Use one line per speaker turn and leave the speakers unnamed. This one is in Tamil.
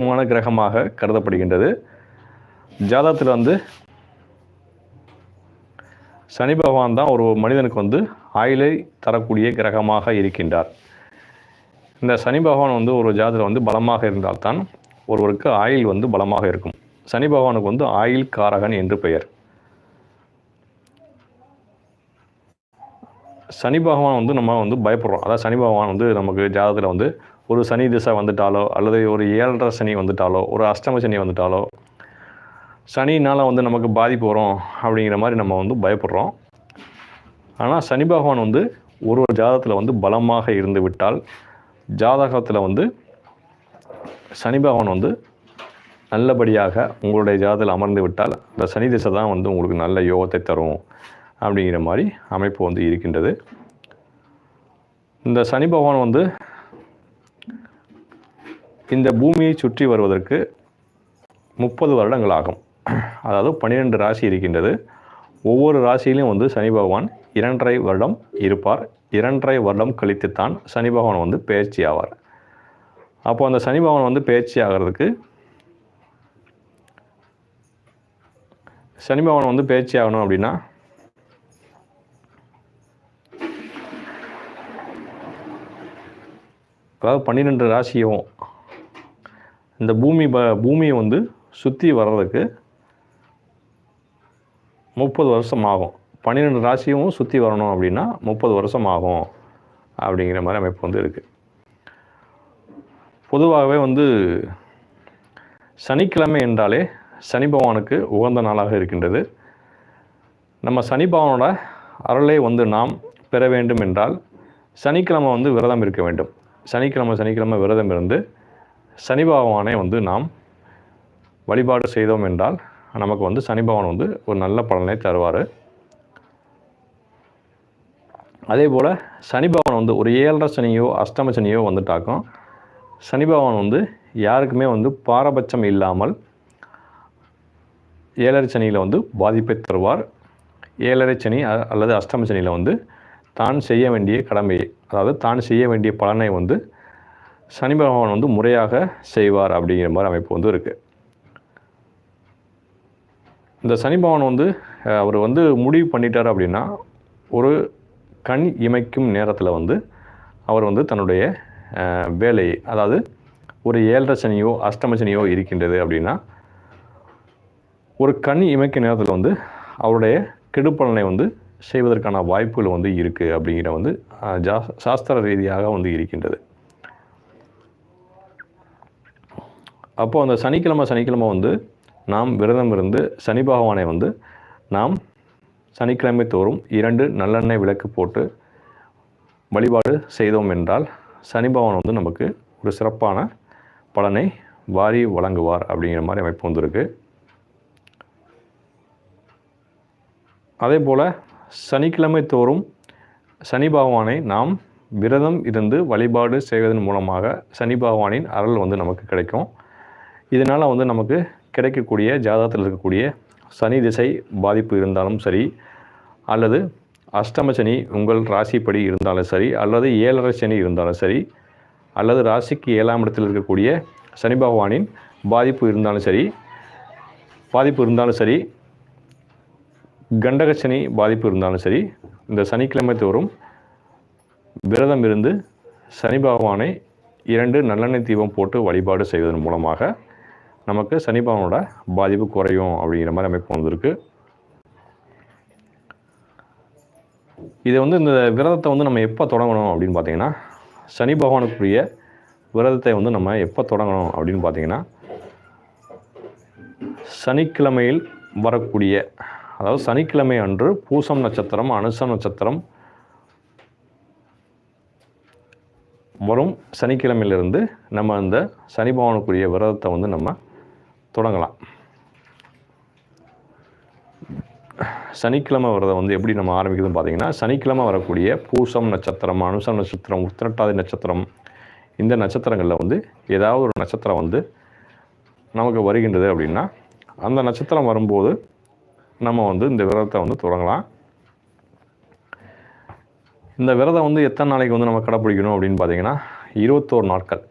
முக்கியமான கிரகமாக கருதப்படுகின்றது. ஜாதகத்தில் வந்து சனி பகவான் தான் ஒரு மனிதனுக்கு வந்து ஆயிலை தரக்கூடிய கிரகமாக இருக்கின்றார். இந்த சனி பகவான் வந்து ஒரு ஜாதகத்தில் வந்து பலமாக இருந்தால்தான் ஒருவருக்கு ஆயில் வந்து பலமாக இருக்கும். சனி பகவானுக்கு வந்து ஆயுள் காரகன் என்று பெயர். சனி பகவான் வந்து நம்ம வந்து பயப்படுறோம். அதாவது சனி பகவான் வந்து நமக்கு ஜாதகத்தில் வந்து ஒரு சனி திசை வந்துட்டாலோ அல்லது ஒரு ஏழரை சனி வந்துட்டாலோ ஒரு அஷ்டம சனி வந்துட்டாலோ சனினால் வந்து நமக்கு பாதிப்பு வரும் அப்படிங்கிற மாதிரி நம்ம வந்து பயப்படுறோம். ஆனால் சனி பகவான் வந்து ஒரு ஒரு ஜாதகத்தில் வந்து பலமாக இருந்து விட்டால் ஜாதகத்தில் வந்து சனி பகவான் வந்து நல்லபடியாக உங்களுடைய ஜாதகத்தில் அமர்ந்து விட்டால் இந்த சனி திசை தான் வந்து உங்களுக்கு நல்ல யோகத்தை தரும் அப்படிங்கிற மாதிரி அமைப்பு வந்து இருக்கின்றது. இந்த சனி பகவான் வந்து இந்த பூமியை சுற்றி வருவதற்கு முப்பது வருடங்கள் ஆகும் அதாவது பன்னிரெண்டு ராசி இருக்கின்றது. ஒவ்வொரு ராசியிலும் வந்து சனி பகவான் இரண்டரை வருடம் இருப்பார். இரண்டரை வருடம் கழித்துத்தான் சனி பகவான் வந்து பயிற்சி ஆவார். அப்போ அந்த சனி பகவான் வந்து பயிற்சி ஆகிறதுக்கு சனி பகவான் வந்து பயிற்சி ஆகணும் அப்படின்னா அதாவது பன்னிரெண்டு ராசியும் இந்த பூமி ப பூமியை வந்து சுற்றி வர்றதுக்கு முப்பது வருஷம் ஆகும். பன்னிரெண்டு ராசியும் சுற்றி வரணும் அப்படின்னா முப்பது வருஷம் ஆகும் அப்படிங்கிற மாதிரி அமைப்பு வந்து இருக்குது பொதுவாகவே வந்து சனிக்கிழமை என்றாலே சனி பகவானுக்கு உகந்த நாளாக இருக்கின்றது. நம்ம சனி பகவானோட அருளை வந்து நாம் பெற வேண்டும் என்றால் சனிக்கிழமை வந்து விரதம் இருக்க வேண்டும். சனிக்கிழமை சனிக்கிழமை விரதம் இருந்து சனி பகவானை வந்து நாம் வழிபாடு செய்தோம் என்றால் நமக்கு வந்து சனி பகவான் வந்து ஒரு நல்ல பலனை தருவார். அதே போல் சனி பகவான் வந்து ஒரு ஏழரை சனியோ அஷ்டம சனியோ வந்துட்டாக்கும் சனி பகவான் வந்து யாருக்குமே வந்து பாரபட்சம் இல்லாமல் ஏழரை சனியில் வந்து பாதிப்பை தருவார். ஏழரை சனி அல்லது அஷ்டம சனியில் வந்து தான் செய்ய வேண்டிய கடமையை அதாவது தான் செய்ய வேண்டிய பலனை வந்து சனி பகவான் வந்து முறையாக செய்வார் அப்படிங்கிற மாதிரி அமைப்பு வந்து இருக்குது இந்த சனி பகவான் வந்து அவர் வந்து முடிவு பண்ணிட்டார் அப்படின்னா ஒரு கண் இமைக்கும் நேரத்தில் வந்து அவர் வந்து தன்னுடைய வேலையை அதாவது ஒரு ஏழரை சனியோ அஷ்டம சனியோ இருக்கின்றது அப்படின்னா ஒரு கண் இமைக்கும் நேரத்தில் வந்து அவருடைய கெடுப்பலனை வந்து செய்வதற்கான வாய்ப்புகள் வந்து இருக்குது அப்படிங்கிற வந்து ஜா சாஸ்திர ரீதியாக வந்து இருக்கின்றது. அப்போது அந்த சனிக்கிழமை சனிக்கிழமை வந்து நாம் விரதம் இருந்து சனி பகவானை வந்து நாம் சனிக்கிழமை தோறும் இரண்டு நல்லெண்ணெய் விளக்கு போட்டு வழிபாடு செய்தோம் என்றால் சனி பகவான் வந்து நமக்கு ஒரு சிறப்பான பலனை வாரி வழங்குவார் அப்படிங்கிற மாதிரி அமைப்பு வந்திருக்கு. அதே போல் சனிக்கிழமை தோறும் சனி பகவானை நாம் விரதம் இருந்து வழிபாடு செய்வதன் மூலமாக சனி பகவானின் அருள் வந்து நமக்கு கிடைக்கும். இதனால் வந்து நமக்கு கிடைக்கக்கூடிய ஜாதகத்தில் இருக்கக்கூடிய சனி திசை பாதிப்பு இருந்தாலும் சரி அல்லது அஷ்டம சனி உங்கள் ராசிப்படி இருந்தாலும் சரி அல்லது ஏழரை சனி இருந்தாலும் சரி அல்லது ராசிக்கு ஏழாம் இடத்தில் இருக்கக்கூடிய சனி பகவானின் பாதிப்பு இருந்தாலும் சரி பாதிப்பு இருந்தாலும் சரி கண்டக சனி பாதிப்பு இருந்தாலும் சரி இந்த சனிக்கிழமை தோறும் விரதம் இருந்து சனி பகவானை இரண்டு நல்லெண்ணெய் தீபம் போட்டு வழிபாடு செய்வதன் மூலமாக நமக்கு சனிபவனோட பாதிப்பு குறையும் அப்படிங்கிற மாதிரி அமைப்பு வந்திருக்கு. இது வந்து இந்த விரதத்தை வந்து நம்ம எப்போ தொடங்கணும் அப்படின்னு பார்த்தீங்கன்னா சனி பகவானுக்குரிய விரதத்தை வந்து நம்ம எப்போ தொடங்கணும் அப்படின்னு பார்த்தீங்கன்னா சனிக்கிழமையில் வரக்கூடிய அதாவது சனிக்கிழமை அன்று பூசம் நட்சத்திரம் அனுசம் நட்சத்திரம் வரும். சனிக்கிழமையிலிருந்து நம்ம அந்த சனி பகவானுக்குரிய விரதத்தை வந்து நம்ம தொடங்கலாம். சனிக்கிழமை வரதை வந்து எப்படி நம்ம ஆரம்பிக்குதுன்னு பார்த்தீங்கன்னா சனிக்கிழமை வரக்கூடிய பூசம் நட்சத்திரம் அனுசம் நட்சத்திரம் உத்திரட்டாதி நட்சத்திரம் இந்த நட்சத்திரங்களில் வந்து ஏதாவது ஒரு நட்சத்திரம் வந்து நமக்கு வருகின்றது அப்படின்னா அந்த நட்சத்திரம் வரும்போது நம்ம வந்து இந்த விரதத்தை வந்து தொடங்கலாம். இந்த விரதம் வந்து எத்தனை நாளைக்கு வந்து நம்ம கடைப்பிடிக்கணும் அப்படின்னு பார்த்தீங்கன்னா இருபத்தோரு நாட்கள்.